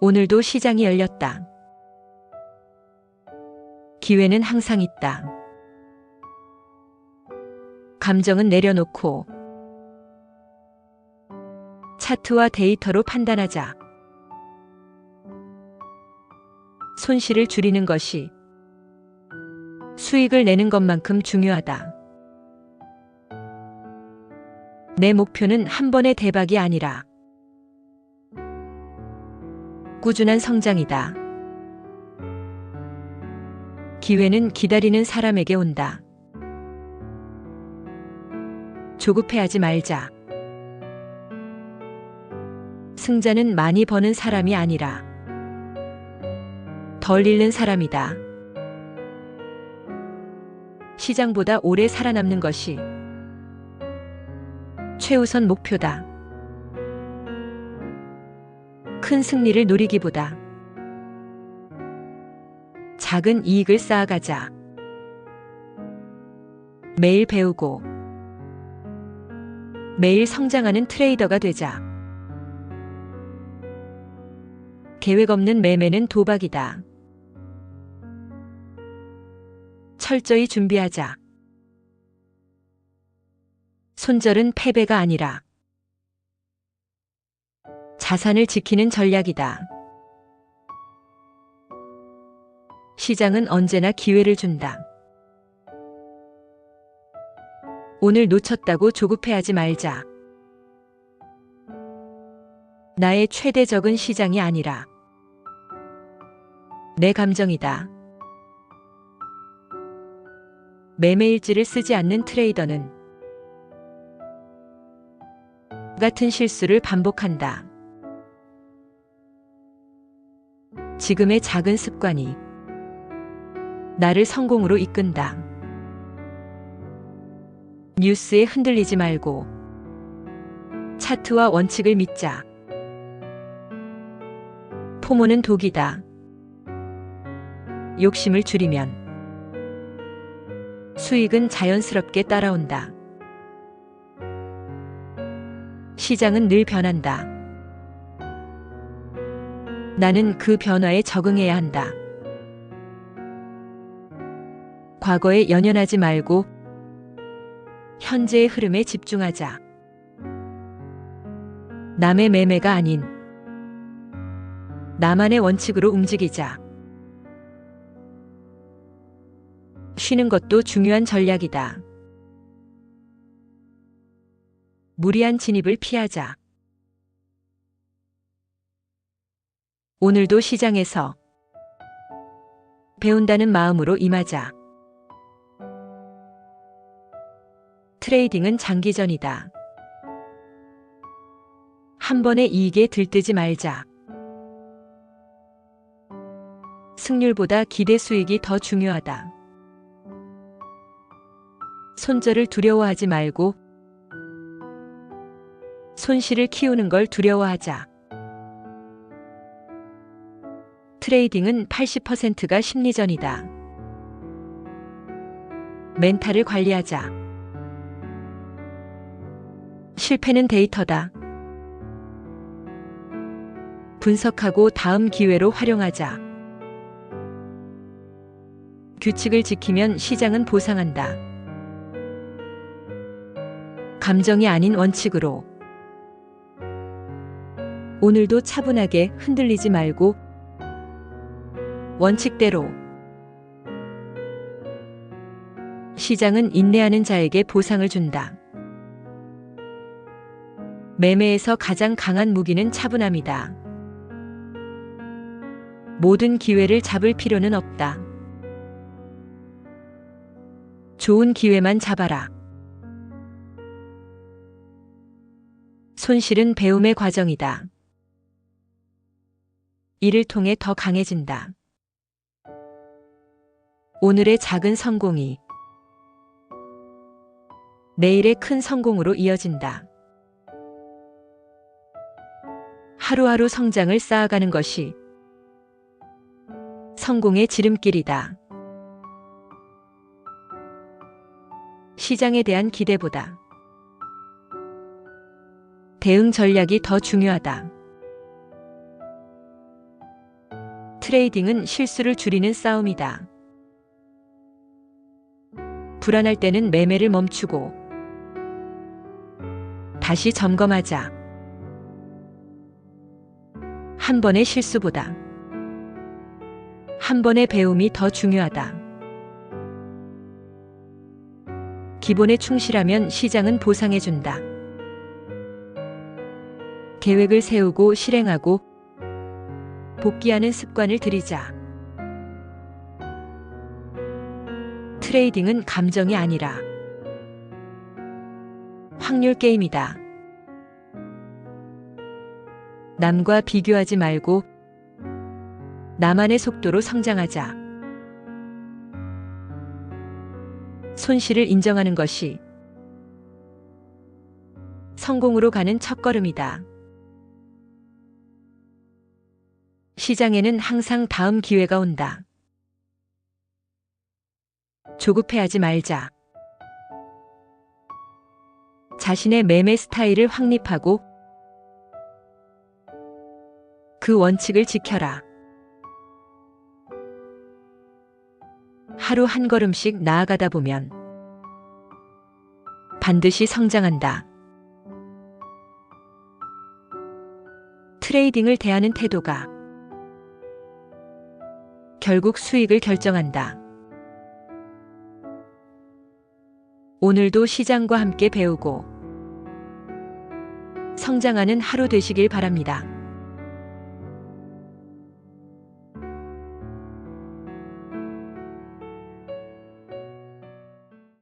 오늘도 시장이 열렸다. 기회는 항상 있다. 감정은 내려놓고 차트와 데이터로 판단하자. 손실을 줄이는 것이 수익을 내는 것만큼 중요하다. 내 목표는 한 번의 대박이 아니라 꾸준한 성장이다. 기회는 기다리는 사람에게 온다. 조급해하지 말자. 승자는 많이 버는 사람이 아니라 덜 잃는 사람이다. 시장보다 오래 살아남는 것이 최우선 목표다. 큰 승리를 노리기보다 작은 이익을 쌓아가자. 매일 배우고 매일 성장하는 트레이더가 되자. 계획 없는 매매는 도박이다. 철저히 준비하자. 손절은 패배가 아니라 자산을 지키는 전략이다. 시장은 언제나 기회를 준다. 오늘 놓쳤다고 조급해하지 말자. 나의 최대 적은 시장이 아니라 내 감정이다. 매매일지를 쓰지 않는 트레이더는 같은 실수를 반복한다. 지금의 작은 습관이 나를 성공으로 이끈다. 뉴스에 흔들리지 말고 차트와 원칙을 믿자. 포모는 독이다. 욕심을 줄이면 수익은 자연스럽게 따라온다. 시장은 늘 변한다. 나는 그 변화에 적응해야 한다. 과거에 연연하지 말고 현재의 흐름에 집중하자. 남의 매매가 아닌 나만의 원칙으로 움직이자. 쉬는 것도 중요한 전략이다. 무리한 진입을 피하자. 오늘도 시장에서 배운다는 마음으로 임하자. 트레이딩은 장기전이다. 한 번의 이익에 들뜨지 말자. 승률보다 기대 수익이 더 중요하다. 손절을 두려워하지 말고 손실을 키우는 걸 두려워하자. 트레이딩은 80%가 심리전이다. 멘탈을 관리하자. 실패는 데이터다. 분석하고 다음 기회로 활용하자. 규칙을 지키면 시장은 보상한다. 감정이 아닌 원칙으로 오늘도 차분하게 흔들리지 말고 원칙대로 시장은 인내하는 자에게 보상을 준다. 매매에서 가장 강한 무기는 차분함이다. 모든 기회를 잡을 필요는 없다. 좋은 기회만 잡아라. 손실은 배움의 과정이다. 이를 통해 더 강해진다. 오늘의 작은 성공이 내일의 큰 성공으로 이어진다. 하루하루 성장을 쌓아가는 것이 성공의 지름길이다. 시장에 대한 기대보다 대응 전략이 더 중요하다. 트레이딩은 실수를 줄이는 싸움이다. 불안할 때는 매매를 멈추고 다시 점검하자. 한 번의 실수보다 한 번의 배움이 더 중요하다. 기본에 충실하면 시장은 보상해준다. 계획을 세우고 실행하고 복귀하는 습관을 들이자. 트레이딩은 감정이 아니라 확률 게임이다. 남과 비교하지 말고 나만의 속도로 성장하자. 손실을 인정하는 것이 성공으로 가는 첫걸음이다. 시장에는 항상 다음 기회가 온다. 조급해하지 말자. 자신의 매매 스타일을 확립하고 그 원칙을 지켜라. 하루 한 걸음씩 나아가다 보면 반드시 성장한다. 트레이딩을 대하는 태도가 결국 수익을 결정한다. 오늘도 시장과 함께 배우고 성장하는 하루 되시길 바랍니다.